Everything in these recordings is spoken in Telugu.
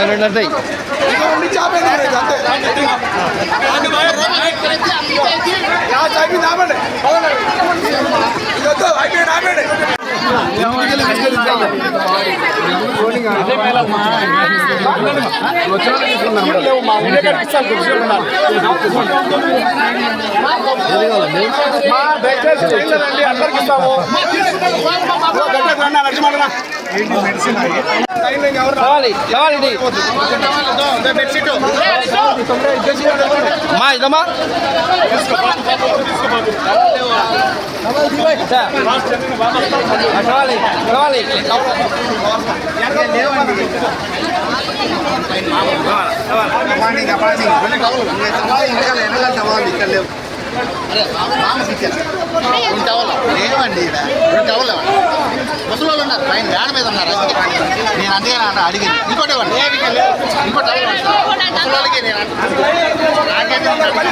రెండు మా కావాలి కావాలి మా ఇదమ్మా కావాలి కావాలి లేవండి ఈడ. రెండు టవల్ ఇవ్వండి. ముసలి వాళ్ళు ఉన్నారు పైన వ్యాన్ మీద ఉన్నారు అందుకే నేను అందుకే అన్న అడిగింది ఇంకోటి ఇవ్వండి ఇంకో టవల్ ఇవ్వండి సార్. ముసలి వాళ్ళకి నేను అంటున్నాను. నాకైతే ఉన్నాడు. హరే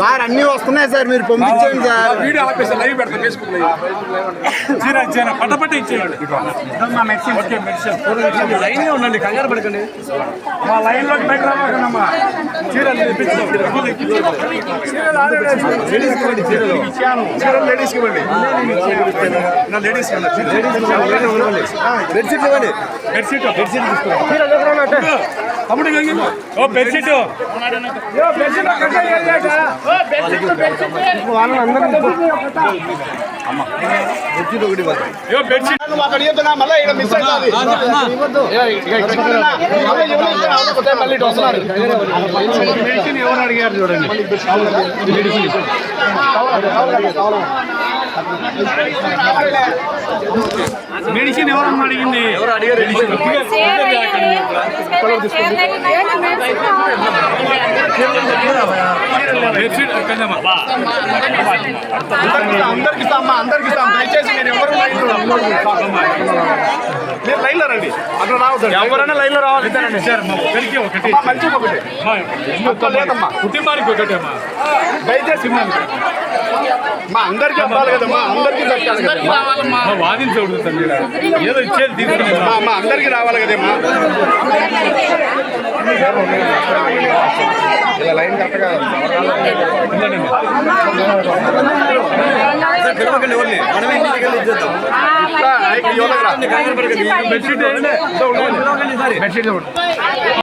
సార్ అన్ని వస్తున్నాయి సార్ మీరు పంపించండి సార్. వీడియో ఆపేసి లైవ్ పెడతా ఫేస్బుక్ లైవ్. చీర చీర పట్ట పట్ట ఇచ్చేయండి. లైన్ ఉండండి కంగారు పడకండి. మా లైన్లోకి బయట రామాకమ్మా చీరలు. తెప్పించాం చీరలు లేడీస్కి ఇవ్వండి. నా ఇవ్వండి. బెడ్షీట్ ఇవ్వండి. బెడ్షీట్ బెడ్షీట్ తీసుకోండి తమ్ముడు ఓ బెడ్షీట్ ఓ బెడ్షీట్ యో బెడ్షీట్ మెడిసిన్ ఎవరు అడిగారు చూడండి మెడిసిన్ ఎవరమ్మా అడిగింది? ఎవరు అడిగారు? అందరికి అందరికి దయచేసి మీరు ఎవరు మీరు లైన్లో రండి. అక్కడ రావద్దండి. ఎవరైనా లైన్లో రావాలి ఒక్కరికి ఒకటి. మంచిగా ఒకటి. లేదమ్మా. కుటుంబానికి ఒకటేమ్మా దయచేసి. మా అందరికి. అవ్వాలి కదమ్మా అందరికి దక్కాలి వాదించకూడదు ఏదో ఇచ్చేది తీసుకుని మా అందరికి రావాలి కదమ్మా. ఇలా లైన్ కరెక్ట్గా బెడ్షీట్ బెడ్షీట్